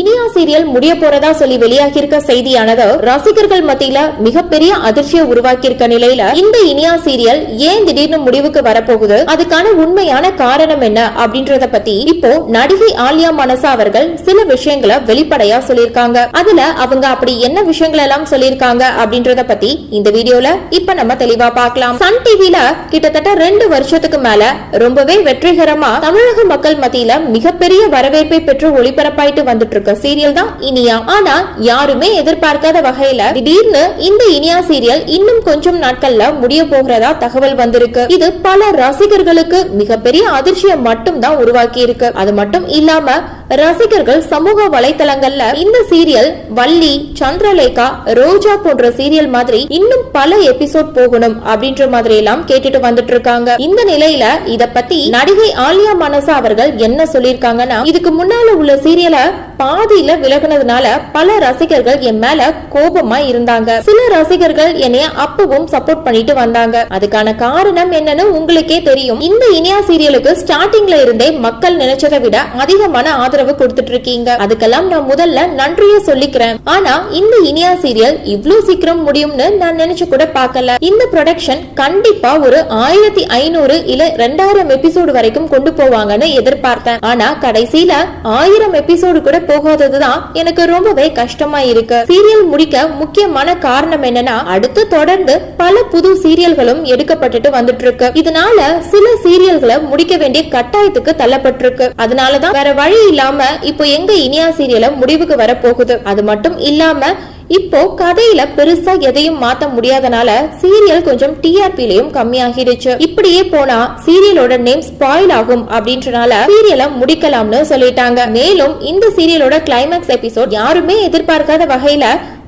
Iniya serial முடிய போறதா சொல்லி வெளியாகியிருக்க செய்தியானது ரசிகர்கள் மத்தியில மிகப்பெரிய அதிர்ச்சியை உருவாக்கியிருக்க நிலையில இந்த இனியா சீரியல் ஏன் திடீர்னு முடிவுக்கு வரப்போகுது? அதுக்கான உண்மையான காரணம் என்ன? அப்படின்றத பத்தி இப்போ நடிகை ஆலியா மனசா அவர்கள் சில விஷயங்களை வெளிப்படையா சொல்லியிருக்காங்க. அதுல அவங்க அப்படி என்ன விஷயங்கள் எல்லாம் சொல்லியிருக்காங்க அப்படின்றத பத்தி இந்த வீடியோல இப்ப நம்ம தெளிவா பார்க்கலாம். சன் டிவில கிட்டத்தட்ட ரெண்டு வருஷத்துக்கு மேல ரொம்பவே வெற்றிகரமா தமிழக மக்கள் மத்தியில மிகப்பெரிய வரவேற்பை பெற்று ஒளிபரப்பாயிட்டு வந்துட்டு இருக்க சீரியல் தான் இனியா. ஆனா யாருமே எதிர்பார்க்காத வகையில திடீர்னு இந்த இனியா சீரியல் இன்னும் கொஞ்சம் நாட்கள்ல முடிய போகிறதா தகவல் வந்திருக்கு. இது பல ரசிகர்களுக்கு மிகப்பெரிய அதிர்ச்சியை மட்டும் தான் உருவாக்கி இருக்கு அது மட்டும் இல்லாம ரசிகர்கள் சமூக வலைதளங்கள்ல இந்த சீரியல் வள்ளி சந்திரலேகா ரோஜா போன்ற சீரியல் மாதிரி இன்னும் பல எபிசோட் போகணும் அப்படின்ற மாதிரி எல்லாம் கேட்டுட்டு வந்துட்டு இருக்காங்க. இந்த நிலையில இத பத்தி நடிகை ஆலியா மனசா அவர்கள் என்ன சொல்லிருக்காங்கன்னா இதுக்கு முன்னால உள்ள சீரியலை பாதியில விலகுனதுனால பல ரசிகர்கள் என் மேல கோபமா இருந்தாங்க. சில ரசிகர்கள் என்னைய அப்பவும் சப்போர்ட் பண்ணிட்டு வந்தாங்க. அதுக்கான காரணம் என்னன்னு உங்களுக்கே தெரியும். இந்த இனியா சீரியலுக்கு ஸ்டார்டிங்ல இருந்தே மக்கள் நினைச்சதை விட அதிகமான ஆதரவு கொடுத்துட்டு இருக்கீங்க. அதுக்கெல்லாம் நான் முதல்ல நன்றிய சொல்லிக்கிறேன். ஆனா இந்த இனியா சீரியல் இவ்வளவு சீக்கிரம் முடியும்னு நான் நினைச்சு கூட பார்க்கல. இந்த ப்ரொடக்ஷன் கண்டிப்பா ஒரு ஆயிரத்தி ஐநூறு இல்ல ரெண்டாயிரம் எபிசோடு வரைக்கும் கொண்டு போவாங்கன்னு எதிர்பார்த்தேன். ஆனா கடைசியில ஆயிரம் எபிசோடு கூட போகாததுதான் எனக்கு ரொம்பவே கஷ்டமா இருக்கு. சீரியல் முடிக்க முக்கியமான காரணம் என்னன்னா அடுத்து தொடர்ந்து பல புது சீரியல்களும் எடுக்கப்பட்டுட்டு வந்துட்டு இருக்கு இதனால சில சீரியல்களை முடிக்க வேண்டிய கட்டாயத்துக்கு தள்ளப்பட்டிருக்கு. அதனாலதான் வேற வழி இல்லாம இப்போ எங்க இனியா சீரியல முடிவுக்கு வர போகுது அது மட்டும் இல்லாம இப்போ கதையில பெருசா எதையும் மாத்த முடியாதனால சீரியல் கொஞ்சம் டிஆர்பிலையும் கம்மியாகிடுச்சு. இப்படியே போனா சீரியலோட நேம் ஸ்பாயில் ஆகும் அப்படின்றனால சீரியலை முடிக்கலாம்னு சொல்லிட்டாங்க. மேலும் இந்த சீரியலோட கிளைமேக்ஸ் எபிசோட் யாருமே எதிர்பார்க்காத வகையில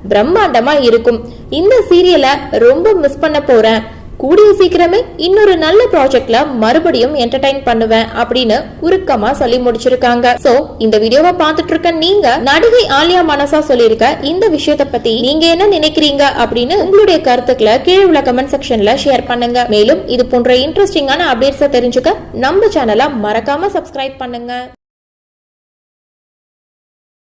பிரம்மாண்டமா இருக்கும். இந்த சீரியலை ரொம்ப மிஸ் பண்ண போறேன். கூடிய சீக்கிரமே இன்னொரு நல்ல ப்ராஜெக்ட்ல மறுபடியும் என்டர்டைன் பண்ணுவேன் அப்படின்னு உருக்கமா சொல்லி முடிச்சிருக்காங்க. சோ இந்த வீடியோவை பார்த்துட்டு இருக்க நீங்க நடிகை ஆலியா மனசா சொல்லியிருக்க இந்த விஷயத்த பத்தி நீங்க என்ன நினைக்கிறீங்க அப்படின்னு உங்களுடைய கருத்துக்களை கீழே உள்ள கமெண்ட் செக்ஷன்ல ஷேர் பண்ணுங்க. மேலும் இது போன்ற இன்ட்ரெஸ்டிங்கான அப்டேட்ஸை தெரிஞ்சுக்க நம்ம சேனலை மறக்காம சப்ஸ்கிரைப் பண்ணுங்க.